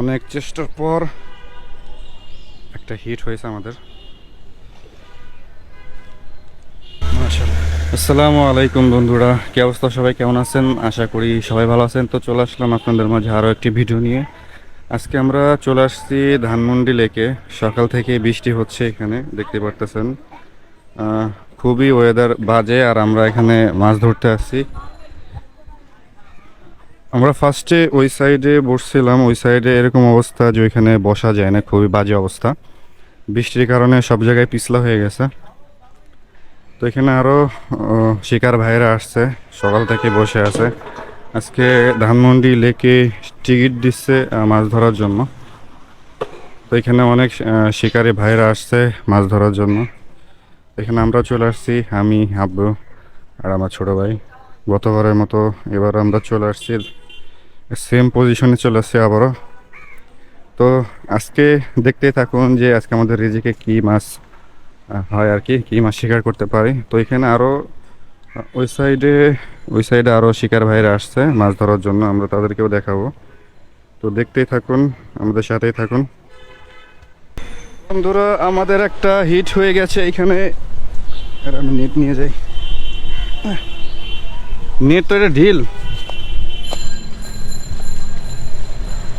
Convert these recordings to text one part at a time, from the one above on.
অনেক চেষ্টার পর একটা হিট হয়েছে আমাদের। আসসালামু আলাইকুম বন্ধুরা, কি অবস্থা সবাই কেমন আছেন? আশা করি সবাই ভালো আছেন। তো চলে আসলাম আপনাদের মাঝে আরও একটি ভিডিও নিয়ে। আজকে আমরা চলে আসছি ধানমন্ডি লেকে। সকাল থেকে বৃষ্টি হচ্ছে এখানে, দেখতে পারতেছেন। খুবই ওয়েদার বাজে আর আমরা এখানে মাছ ধরতে আসছি। আমরা ফার্স্টে ওই সাইডে বসছিলাম, ওই সাইডে এরকম অবস্থা যে ওইখানে বসা যায় না, খুবই বাজে অবস্থা। বৃষ্টির কারণে সব জায়গায় পিছলা হয়ে গেছে। তো এখানে আরও শিকার ভাইরা আসছে, সকাল থেকে বসে আছে। আজকে ধানমন্ডি লেকে টিকিট দিচ্ছে মাছ ধরার জন্য। তো এখানে অনেক শিকারী ভাইরা আসছে মাছ ধরার জন্য। এখানে আমরা চলে আসছি, আমি, আব্বু আর আমার ছোট ভাই। গতবারের মতো এবার আমরা চলে আসছি সেম পজিশনে চলে আসছে আবারও। তো আজকে দেখতেই থাকুন যে আজকে আমাদের রেজিকে কি মাছ হয় আর কি কি মাছ শিকার করতে পারি। তো এখানে আরও ওই সাইডে ওই সাইডে আরও শিকার ভাইরা আসছে মাছ ধরার জন্য, আমরা তাদেরকেও দেখাবো। তো দেখতেই থাকুন, আমাদের সাথেই থাকুন। বন্ধুরা, আমাদের একটা হিট হয়ে গেছে এখানে। আমি নেট নিয়ে যাই। নেট তো এটা ঢিল।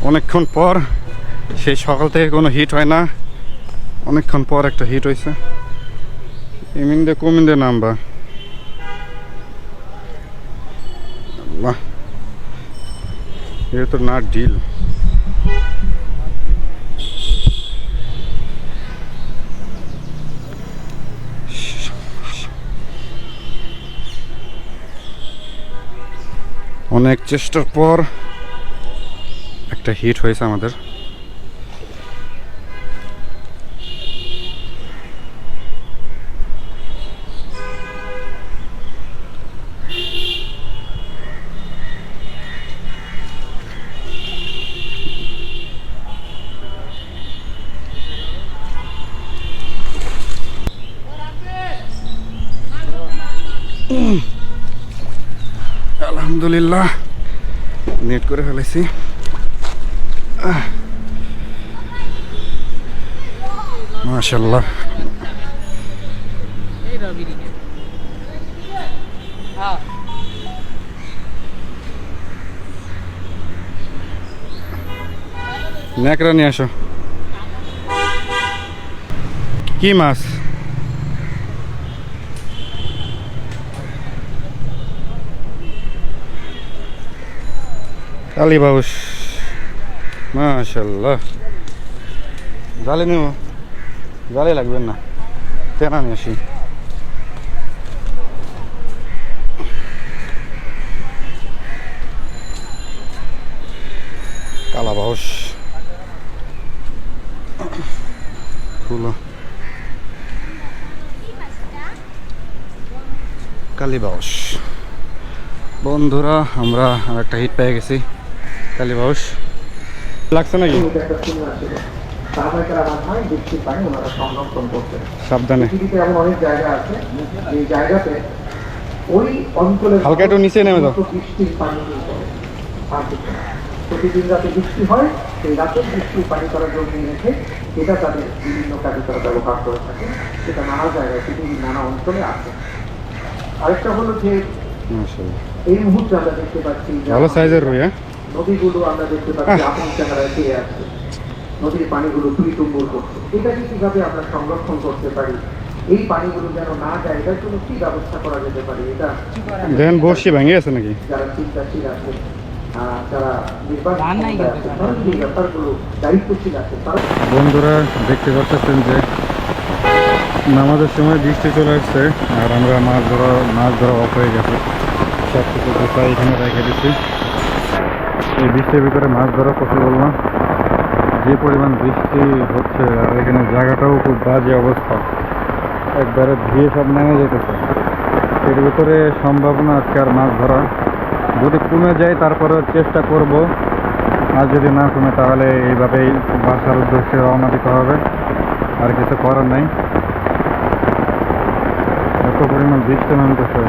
অনেকক্ষণ পর, সেই সকাল থেকে কোনো হিট হয় না। অনেকক্ষণ পর একটা হিট হয়েছে এমিন্দে কমিন্দে নামবা। বাহ। এটা তো না ঢিল অনেক চেষ্টার পর একটা হিট হয়েছে আমাদের। আলহামদুলিল্লাহ নেট করে ফেলেছি। মাশাল্লাহ ন্যাকড়া নিয়ে আসো। কি মাছ? কালী বাউস মাশাল্লাহ জালে নেব। জালে লাগবে না। তেনা নিয়ে আসি। কালা বাউস ফুলো কালীবাউস বন্ধুরা, আমরা একটা হিট পেয়ে গেছি। কালীবাউস লাগছে নাকি সাবধানে অনেক জায়গা আছে যে জায়গাতে ওই অঞ্চলের হালকা একটু নিচে নেমে দাও। বৃষ্টির পানি। প্রতিদিন রাতে বৃষ্টি হয় সেই রাতে বৃষ্টির পানি তারা জমিয়ে রেখে এটা তাদের বিভিন্ন কাজে তারা ব্যবহার করে থাকে সেটা নানা জায়গায় পৃথিবীর নানা অঞ্চলে আছে আরেকটা হলো যে মাশাআল্লাহ। এই মুহূর্তে আমরা দেখতে পাচ্ছি ভালো সাইজের রুই হ্যাঁ নদীগুলো আমরা দেখতে পাচ্ছি আপন চেহারায় পেয়ে আসছে। নদীর পানিগুলো টুইটুম্বুর করছে। এটাকে কীভাবে আমরা সংরক্ষণ করতে পারি? এই পানিগুলো যেন না যায় এটার জন্য কি ব্যবস্থা করা যেতে পারে? এটা দেখেন বসি ভেঙে গেছে নাকি? যারা চিন্তাশীল আছে বন্ধুরা দেখতে পাচ্ছেন যে নামাজের সময় বৃষ্টি চলে আসছে আর আমরা মাছ ধরা মাছ ধরা অফ হয়ে গেছে। সব কিছু এখানে রেখে দিচ্ছি। এই বৃষ্টির ভিতরে মাছ ধরা পসিবল না যে পরিমাণ বৃষ্টি হচ্ছে আর এখানে জায়গাটাও খুব বাজে অবস্থা। একবারে ধুয়ে সব নেমে যেতেছে। এর ভিতরে সম্ভব না আজকে আর মাছ ধরা। যদি কমে যায় তারপরে চেষ্টা করব। আর যদি না কমে তাহলে এইভাবেই বাসার উদ্দেশ্যে রওনা দিতে হবে। আর কিছু করার নাই। এত পরিমাণ বৃষ্টি নামতেছে।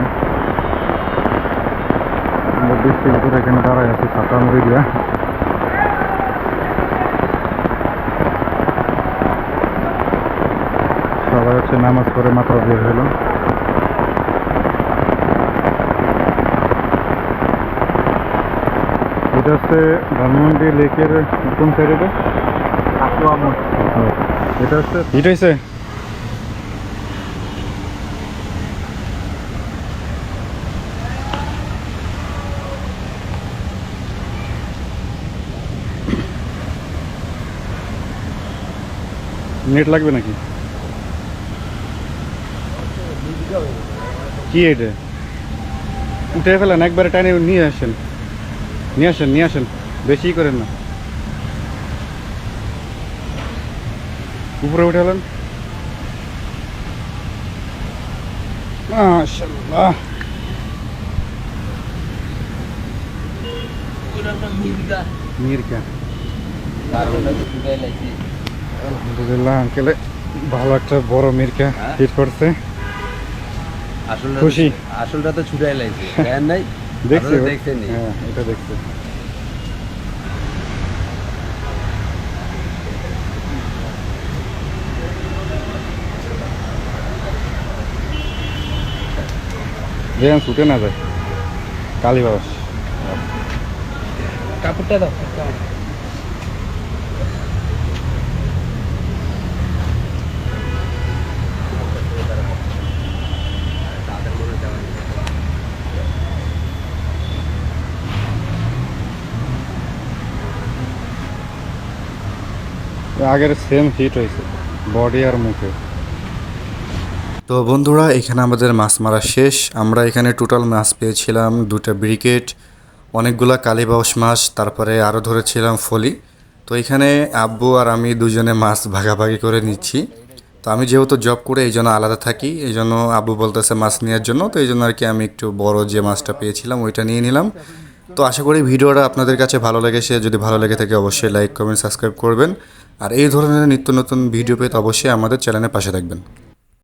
আমরা বৃষ্টির ভিতরে এখানে দাঁড়ায় আছি ছাতা এরিয়া সবাই হচ্ছে নামাজ করে মাত্র বের হলো। এটা হচ্ছে ধানমন্ডি লেকের কোন সাইডে এটা হচ্ছে এটা হচ্ছে নেট লাগবে নাকি? কি এটা? উঠে ফেলেন একবারে টাইনে নিয়ে আসেন। নিয়ে আসেন নিয়ে আসেন। বেশি করেন না। উপরে উঠে এলেন মাশাআল্লাহ। মির্কা আলহামদুলিল্লাহ আঙ্কেলে ভালো একটা বড় মির্কা হ্যাঁ? হিট করছে। আসলটা খুশি? আসলটা তো ছুটাই লাগছে। নাই? দেখছি হ্যাঁ এটা দেখছি। যেন ছুটে না যায়। কালী বাবা কাপড়টা দাও। আগের সেম হিট হয়েছে বডি আর মুখে। তো বন্ধুরা, এখানে আমাদের মাছ মারা শেষ। আমরা এখানে টোটাল মাছ পেয়েছিলাম দুটো ব্রিকেট, অনেকগুলা কালীবাউস মাছ, তারপরে আরও ধরেছিলাম ফলি। তো এখানে আব্বু আর আমি দুজনে মাছ ভাগাভাগি করে নিচ্ছি। তো আমি যেহেতু জব করে এই জন্য আলাদা থাকি, এই জন্য আব্বু বলতেছে মাছ নেওয়ার জন্য, তো এই জন্য আর কি আমি একটু বড় যে মাছটা পেয়েছিলাম ওইটা নিয়ে নিলাম। তো আশা করি ভিডিওটা আপনাদের কাছে ভালো লেগেছে। যদি ভালো লেগে থাকে, অবশ্যই লাইক কমেন্ট সাবস্ক্রাইব করবেন। আর এই ধরনের নিত্য নতুন ভিডিও পেতে অবশ্যই আমাদের চ্যানেলের পাশে থাকবেন।